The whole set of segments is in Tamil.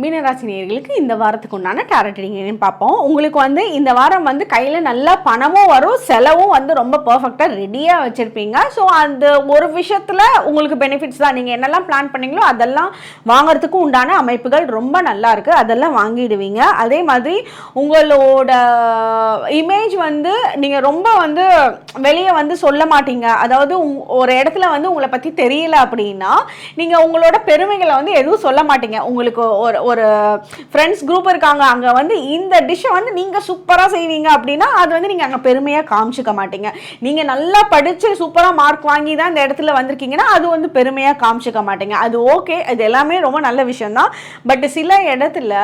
மீனராசினியர்களுக்கு இந்த வாரத்துக்கு உண்டான டேரட் ரீடிங் பார்ப்போம். உங்களுக்கு வந்து இந்த வாரம் வந்து கையில் நல்லா பணமும் வரும் செலவும் வந்து ரொம்ப பர்ஃபெக்டாக ரெடியாக வச்சுருப்பீங்க. ஸோ அந்த ஒரு விஷயத்தில் உங்களுக்கு பெனிஃபிட்ஸ் தான். நீங்கள் என்னெல்லாம் பிளான் பண்ணீங்களோ அதெல்லாம் வாங்குறதுக்கும் உண்டான அமைப்புகள் ரொம்ப நல்லா இருக்குது அதெல்லாம் வாங்கிடுவீங்க. அதே மாதிரி உங்களோட இமேஜ் வந்து நீங்கள் ரொம்ப வந்து வெளியே வந்து சொல்ல மாட்டீங்க. அதாவது உங்- ஒரு இடத்துல வந்து உங்களை பற்றி தெரியல அப்படின்னா நீங்கள் உங்களோட பெருமைகளை வந்து எதுவும் சொல்ல மாட்டீங்க. உங்களுக்கு ஒரு ஒரு ஃப்ரெண்ட்ஸ் குரூப் இருக்காங்க. அங்கே வந்து இந்த டிஷ்ஷை வந்து நீங்கள் சூப்பராக செய்வீங்க அப்படின்னா அது வந்து நீங்கள் அங்கே பெருமையாக காமிச்சிக்க மாட்டீங்க. நீங்கள் நல்லா படித்து சூப்பராக மார்க் வாங்கி தான் இந்த இடத்துல வந்திருக்கீங்கன்னா அது வந்து பெருமையாக காமிச்சிக்க மாட்டீங்க. அது ஓகே இது எல்லாமே ரொம்ப நல்ல விஷயம்தான். பட் சில இடத்துல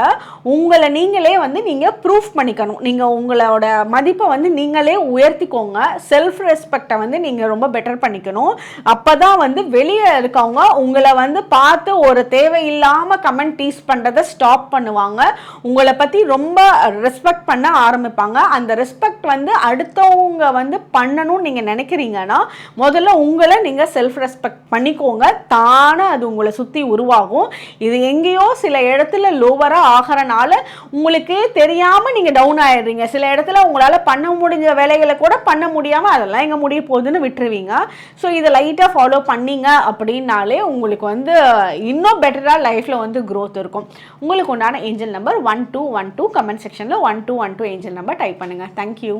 உங்களை நீங்களே வந்து நீங்கள் ப்ரூஃப் பண்ணிக்கணும். நீங்கள் உங்களோட மதிப்பை வந்து நீங்களே உயர்த்திக்கோங்க. செல்ஃப் ரெஸ்பெக்டை வந்து நீங்கள் ரொம்ப பெட்டர் பண்ணிக்கணும். அப்போ தான் வந்து வெளியே இருக்கவங்க உங்களை வந்து பார்த்து ஒரு தேவையில்லாமல் கமெண்ட் டீஸ் பண்ணுறதை ஸ்டாப் பண்ணுவாங்க. உங்களை பற்றி ரொம்ப ரெஸ்பெக்ட் பண்ண ஆரம்பிப்பாங்க. அந்த ரெஸ்பெக்ட் வந்து அடுத்தவங்க வந்து பண்ணணும்னு நீங்கள் நினைக்கிறீங்கன்னா முதல்ல உங்களை நீங்கள் செல்ஃப் ரெஸ்பெக்ட் பண்ணிக்கோங்க. தானே அது உங்களை சுற்றி உருவாகும். இது எங்கேயோ சில இடத்துல லோவராக ஆகிறனால உங்களுக்கே தெரியாமல் நீங்கள் டவுன் ஆயிடுறீங்க. சில இடத்துல உங்களால் பண்ண முடிஞ்ச வேலைகளை கூட பண்ண முடியாமல் அதெல்லாம் எங்கே முடிய போகுதுன்னு விட்டுருவீங்க. ஸோ இதை லைட்டாக ஃபாலோ பண்ணிங்க அப்படின்னாலே உங்களுக்கு வந்து இன்னும் பெட்டராக லைஃப்பில் வந்து க்ரோத் இருக்கும். உங்களுக்கு உண்டான angel number one two one two comment செக்ஷனில் one two one two angel number type பண்ணுங்கள் தேங்க்யூ